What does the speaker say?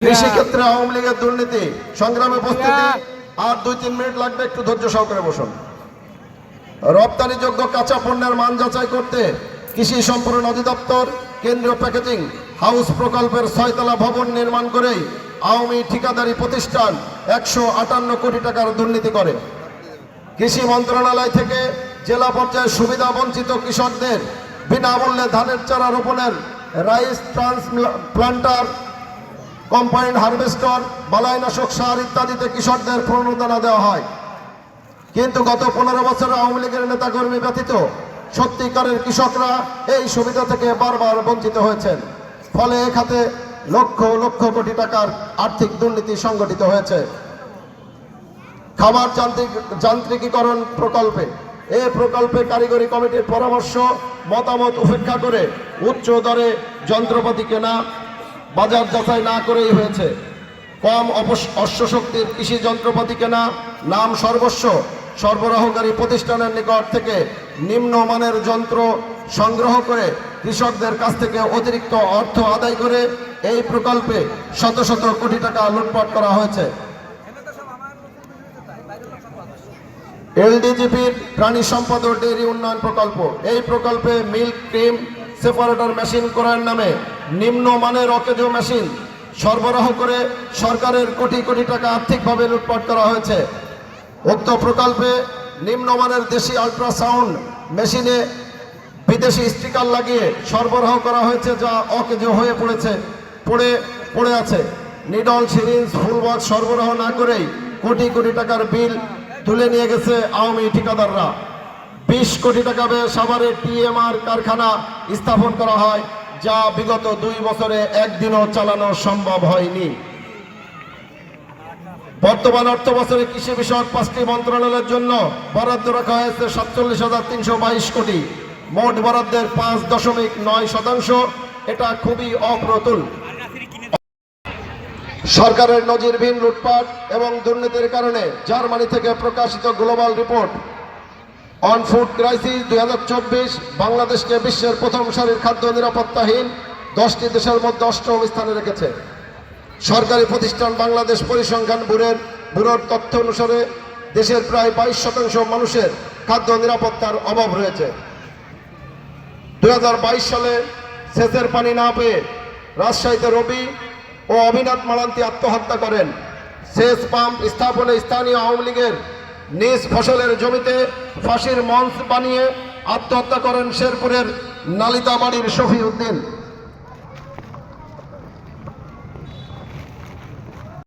কৃষি ক্ষেত্রে আওয়ামী লীগের দুর্নীতি সংগ্রামে উপস্থিতি আর দুই তিন মিনিট লাগবে একটু ধৈর্য সহকারে বসুন। রপ্তানিযোগ্য কাঁচা পণ্যের মান যাচাই করতে কৃষি সম্পূর্ণ অধিদপ্তর কেন্দ্রীয় প্যাকেজিং হাউস প্রকল্পের ছয়তলা ভবন নির্মাণ করেই আওয়ামী ঠিকাদারি প্রতিষ্ঠান একশো আটান্ন কোটি টাকার দুর্নীতি করে। কৃষি মন্ত্রণালয় থেকে জেলা পর্যায়ে সুবিধা বঞ্চিত কৃষকদের বিনামূল্যে ধানের চারা রোপণের রাইস ট্রান্সপ্লান্টার কম্পাইন্ড হারভেস্টর, বালাইনাশক সার ইত্যাদিতে কৃষকদের প্রণোদনা দেওয়া হয়। কিন্তু গত পনেরো বছরে আওয়ামী লীগের নেতাকর্মী ব্যতীত সত্যিকারের কৃষকরা এই সুবিধা থেকে বারবার বঞ্চিত হয়েছেন। ফলে এ খাতে লক্ষ লক্ষ কোটি টাকার আর্থিক দুর্নীতি সংগঠিত হয়েছে। খাবার যান্ত্রিক যান্ত্রিকীকরণ প্রকল্পে। এ প্রকল্পে কারিগরি কমিটির পরামর্শ, মতামত উপেক্ষা করে উচ্চ দরে যন্ত্রপাতি কেনা বাজার যাচাই না করেই হয়েছে। কম অশ্বশক্তির কৃষি যন্ত্রপাতি কেনা নাম সর্বস্ব। সরবরাহকারী প্রতিষ্ঠানের নিকট থেকে নিম্নমানের যন্ত্র সংগ্রহ করে কৃষকদের কাছ থেকে অতিরিক্ত অর্থ আদায় করে এই প্রকল্পে শত শত কোটি টাকা লুটপাট করা হয়েছে। এলডিজিপির প্রাণী সম্পদ ও ডেয়ারি উন্নয়ন প্রকল্প। এই প্রকল্পে মিল্ক, ক্রিম সেপারেটর মেশিন করার নামে নিম্নমানের অকেজো মেশিন সরবরাহ করে সরকারের কোটি কোটি টাকা আর্থিকভাবে লুটপাট করা হয়েছে। উক্ত প্রকল্পে নিম্নমানের দেশি আল্ট্রাসাউন্ড মেশিনে বিদেশি স্টিকার লাগিয়ে সরবরাহ করা হয়েছে যা অকেজো হয়ে পড়েছে, পড়ে পড়ে আছে। নিডল সিরিঞ্জ ফুলবক্স সরবরাহ না করেই কোটি কোটি টাকার বিল তুলে নিয়ে গেছে আওয়ামী ঠিকাদাররা। বিশ কোটি টাকা ব্যয়ে সাভারে টিএমআর কারখানা স্থাপন করা হয়, যা বিগত দুই বছরে একদিনও চালানো সম্ভব হয়নি। বর্তমান অর্থ বছরে কৃষি বিষয়ক পাঁচটি মন্ত্রণালয়ের জন্য বরাদ্দ রাখা হয়েছে সাতচল্লিশ হাজার তিনশো বাইশ কোটি। মোট বরাদ্দের পাঁচ দশমিক নয় শতাংশ, এটা খুবই অপ্রতুল। সরকারের নজিরবিহীন লুটপাট এবং দুর্নীতির কারণে জার্মানি থেকে প্রকাশিত global report on food crisis দুই বাংলাদেশকে বিশ্বের প্রথম সারির খাদ্য নিরাপত্তাহীন দশটি দেশের মধ্যে অষ্টম স্থানে রেখেছে। সরকারি প্রতিষ্ঠান বাংলাদেশ পরিসংখ্যান ব্যুরোর ব্যুরোর তথ্য অনুসারে দেশের প্রায় বাইশ শতাংশ মানুষের খাদ্য নিরাপত্তার অভাব রয়েছে। দুই হাজার বাইশ সালে সেচের পানি না পেয়ে রাজশাহীতে রবি ও অভিনাথ মালান্তি আত্মহত্যা করেন। সেচ পাম্প স্থাপনে স্থানীয় আওয়ামী লীগের নিজ ফসলের জমিতে ফাঁসির মঞ্চ বানিয়ে আত্মহত্যা করেন শেরপুরের নালিতাবাড়ির শফি উদ্দিন